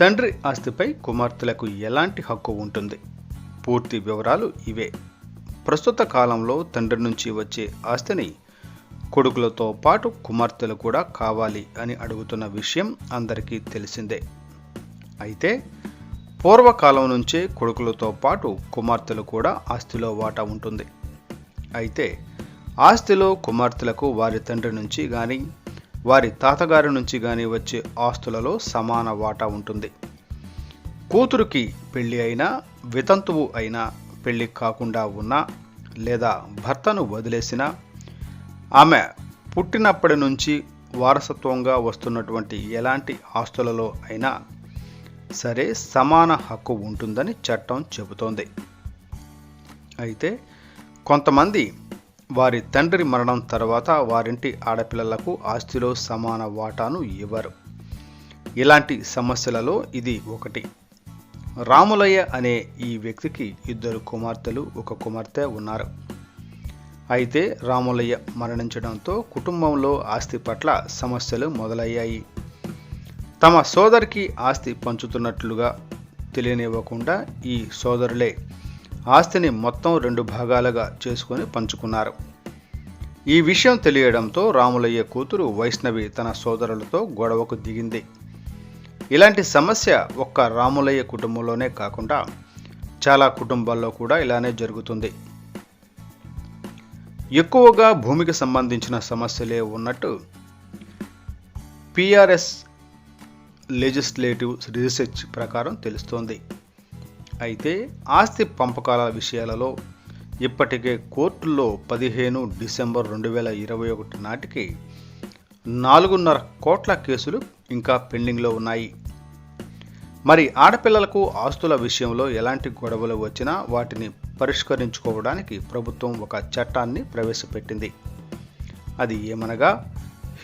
తండ్రి ఆస్తిపై కుమార్తెలకు ఎలాంటి హక్కు ఉంటుంది? పూర్తి వివరాలు ఇవే. ప్రస్తుత కాలంలో తండ్రి నుంచి వచ్చే ఆస్తిని కొడుకులతో పాటు కుమార్తెలు కూడా కావాలి అని అడుగుతున్న విషయం అందరికీ తెలిసిందే. అయితే పూర్వకాలం నుంచే కొడుకులతో పాటు కుమార్తెలు కూడా ఆస్తిలో వాటా ఉంటుంది. అయితే ఆస్తిలో కుమార్తెలకు వారి తండ్రి నుంచి కానీ వారి తాతగారి నుంచి కానీ వచ్చే ఆస్తులలో సమాన వాటా ఉంటుంది. కూతురుకి పెళ్ళి అయినా వితంతువు అయినా పెళ్ళి కాకుండా ఉన్నా లేదా భర్తను వదిలేసినా ఆమె పుట్టినప్పటి నుంచి వారసత్వంగా వస్తున్నటువంటి ఎలాంటి ఆస్తులలో అయినా సరే సమాన హక్కు ఉంటుందని చట్టం చెబుతోంది. అయితే కొంతమంది వారి తండ్రి మరణం తర్వాత వారింటి ఆడపిల్లలకు ఆస్తిలో సమాన వాటాను ఇవ్వరు. ఇలాంటి సమస్యలలో ఇది ఒకటి. రాములయ్య అనే ఈ వ్యక్తికి ఇద్దరు కుమార్తెలు ఒక కుమార్తె ఉన్నారు. అయితే రాములయ్య మరణించడంతో కుటుంబంలో ఆస్తి పట్ల సమస్యలు మొదలయ్యాయి. తమ సోదరికి ఆస్తి పంచుతున్నట్లుగా తెలియనివ్వకుండా ఈ సోదరులే ఆస్తిని మొత్తం రెండు భాగాలుగా చేసుకొని పంచుకున్నారు. ఈ విషయం తెలియడంతో రాములయ్య కూతురు వైష్ణవి తన సోదరులతో గొడవకు దిగింది. ఇలాంటి సమస్య ఒక్క రాములయ్య కుటుంబంలోనే కాకుండా చాలా కుటుంబాల్లో కూడా ఇలానే జరుగుతుంది. ఎక్కువగా భూమికి సంబంధించిన సమస్యలే ఉన్నట్టు పిఆర్ఎస్ లెజిస్లేటివ్ రీసెర్చ్ ప్రకారం తెలుస్తోంది. అయితే ఆస్తి పంపకాల విషయాలలో ఇప్పటికే కోర్టుల్లో పదిహేను డిసెంబర్ రెండు వేల ఇరవై ఒకటి నాటికి నాలుగున్నర కోట్ల కేసులు ఇంకా పెండింగ్లో ఉన్నాయి. మరి ఆడపిల్లలకు ఆస్తుల విషయంలో ఎలాంటి గొడవలు వచ్చినా వాటిని పరిష్కరించుకోవడానికి ప్రభుత్వం ఒక చట్టాన్ని ప్రవేశపెట్టింది. అది ఏమనగా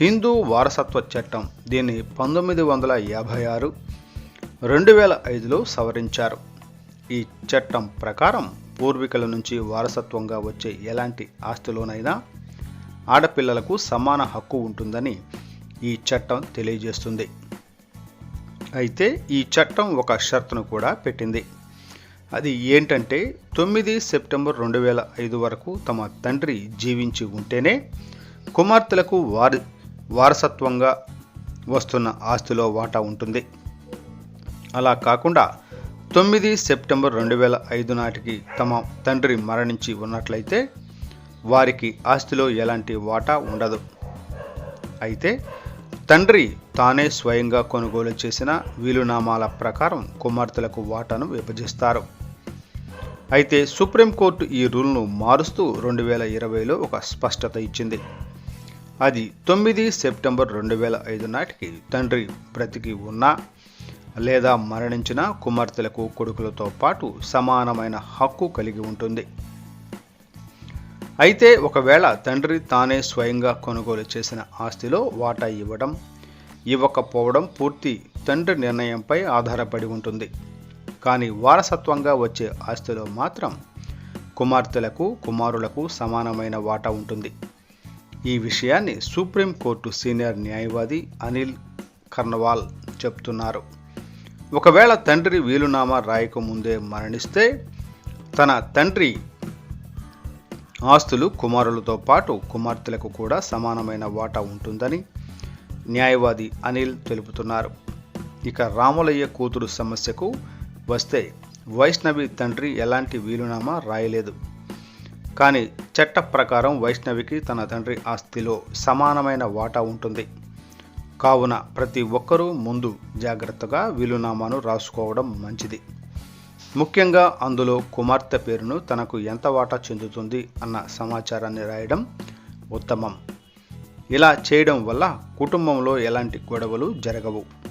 హిందూ వారసత్వ చట్టం దీన్ని పంతొమ్మిది వందల యాభై ఆరు రెండు వేల ఐదులో సవరించారు. ఈ చట్టం ప్రకారం పూర్వీకుల నుంచి వారసత్వంగా వచ్చే ఎలాంటి ఆస్తిలోనైనా ఆడపిల్లలకు సమాన హక్కు ఉంటుందని ఈ చట్టం తెలియజేస్తుంది. అయితే ఈ చట్టం ఒక షర్తును కూడా పెట్టింది. అది ఏంటంటే తొమ్మిది సెప్టెంబర్ రెండు వేల ఐదు వరకు తమ తండ్రి జీవించి ఉంటేనే కుమార్తెలకు వారి వారసత్వంగా వస్తున్న ఆస్తిలో వాటా ఉంటుంది. అలా కాకుండా తొమ్మిది సెప్టెంబర్ రెండు వేల ఐదు నాటికి తమ తండ్రి మరణించి ఉన్నట్లయితే వారికి ఆస్తిలో ఎలాంటి వాటా ఉండదు. అయితే తండ్రి తానే స్వయంగా కొనుగోలు చేసిన వీలునామాల ప్రకారం కుమార్తెలకు వాటాను విభజిస్తారు. అయితే సుప్రీంకోర్టు ఈ రూల్ను మారుస్తూ రెండు వేల ఇరవైలో ఒక స్పష్టత ఇచ్చింది. అది తొమ్మిది సెప్టెంబర్ రెండు వేల ఐదు నాటికి తండ్రి బ్రతికి ఉన్నా లేదా మరణించిన కుమార్తెలకు కొడుకులతో పాటు సమానమైన హక్కు కలిగి ఉంటుంది. అయితే ఒకవేళ తండ్రి తానే స్వయంగా కొనుగోలు చేసిన ఆస్తిలో వాటా ఇవ్వడం ఇవ్వకపోవడం పూర్తి తండ్రి నిర్ణయంపై ఆధారపడి ఉంటుంది. కానీ వారసత్వంగా వచ్చే ఆస్తిలో మాత్రం కుమార్తెలకు కుమారులకు సమానమైన వాటా ఉంటుంది. ఈ విషయాన్ని సుప్రీంకోర్టు సీనియర్ న్యాయవాది అనిల్ కర్నవాల్ చెప్తున్నారు. ఒకవేళ తండ్రి వీలునామా రాయక ముందే మరణిస్తే తన తండ్రి ఆస్తులు కుమారులతో పాటు కుమార్తెలకు కూడా సమానమైన వాటా ఉంటుందని న్యాయవాది అనిల్ తెలుపుతున్నారు. ఇక రాములయ్య కూతురు సమస్యకు వస్తే వైష్ణవి తండ్రి ఎలాంటి వీలునామా రాయలేదు. కానీ చట్ట ప్రకారం వైష్ణవికి తన తండ్రి ఆస్తిలో సమానమైన వాటా ఉంటుంది. కావున ప్రతి ఒక్కరూ ముందు జాగ్రత్తగా వీలునామాను రాసుకోవడం మంచిది. ముఖ్యంగా అందులో కుమార్తె పేరును తనకు ఎంత వాటా చెందుతుంది అన్న సమాచారాన్ని రాయడం ఉత్తమం. ఇలా చేయడం వల్ల కుటుంబంలో ఎలాంటి గొడవలు జరగవు.